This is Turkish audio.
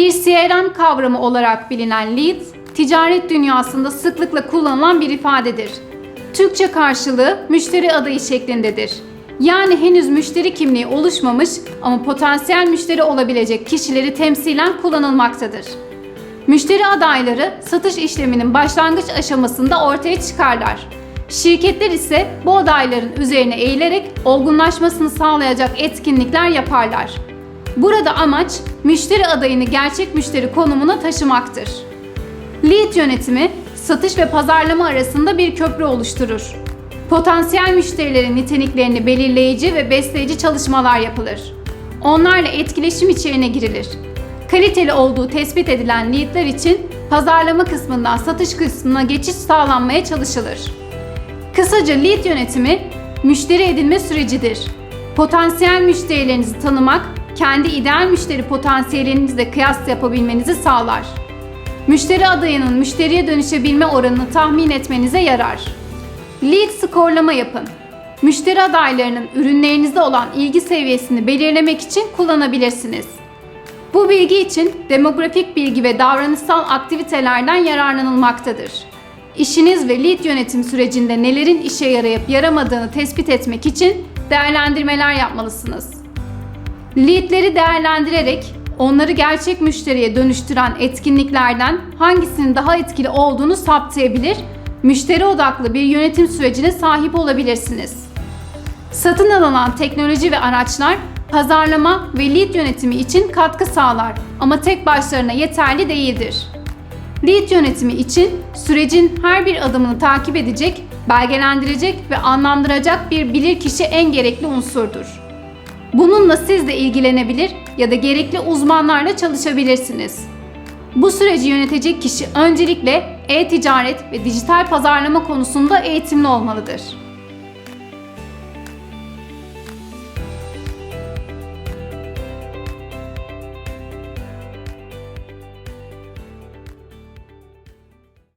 Bir CRM kavramı olarak bilinen lead, ticaret dünyasında sıklıkla kullanılan bir ifadedir. Türkçe karşılığı müşteri adayı şeklindedir. Yani henüz müşteri kimliği oluşmamış ama potansiyel müşteri olabilecek kişileri temsilen kullanılmaktadır. Müşteri adayları satış işleminin başlangıç aşamasında ortaya çıkarlar. Şirketler ise bu adayların üzerine eğilerek olgunlaşmasını sağlayacak etkinlikler yaparlar. Burada amaç müşteri adayını gerçek müşteri konumuna taşımaktır. Lead yönetimi satış ve pazarlama arasında bir köprü oluşturur. Potansiyel müşterilerin niteliklerini belirleyici ve besleyici çalışmalar yapılır. Onlarla etkileşim içeriğine girilir. Kaliteli olduğu tespit edilen leadler için pazarlama kısmından satış kısmına geçiş sağlanmaya çalışılır. Kısaca lead yönetimi müşteri edinme sürecidir. Potansiyel müşterilerinizi tanımak, kendi ideal müşteri potansiyelinizle kıyas yapabilmenizi sağlar. Müşteri adayının müşteriye dönüşebilme oranını tahmin etmenize yarar. Lead skorlama yapın. Müşteri adaylarının ürünlerinizde olan ilgi seviyesini belirlemek için kullanabilirsiniz. Bu bilgi için demografik bilgi ve davranışsal aktivitelerden yararlanılmaktadır. İşiniz ve lead yönetim sürecinde nelerin işe yarayıp yaramadığını tespit etmek için değerlendirmeler yapmalısınız. Leadleri değerlendirerek onları gerçek müşteriye dönüştüren etkinliklerden hangisinin daha etkili olduğunu saptayabilir, müşteri odaklı bir yönetim sürecine sahip olabilirsiniz. Satın alınan teknoloji ve araçlar pazarlama ve lead yönetimi için katkı sağlar ama tek başlarına yeterli değildir. Lead yönetimi için sürecin her bir adımını takip edecek, belgelendirecek ve anlamlandıracak bir bilirkişi en gerekli unsurdur. Bununla siz de ilgilenebilir ya da gerekli uzmanlarla çalışabilirsiniz. Bu süreci yönetecek kişi öncelikle e-ticaret ve dijital pazarlama konusunda eğitimli olmalıdır.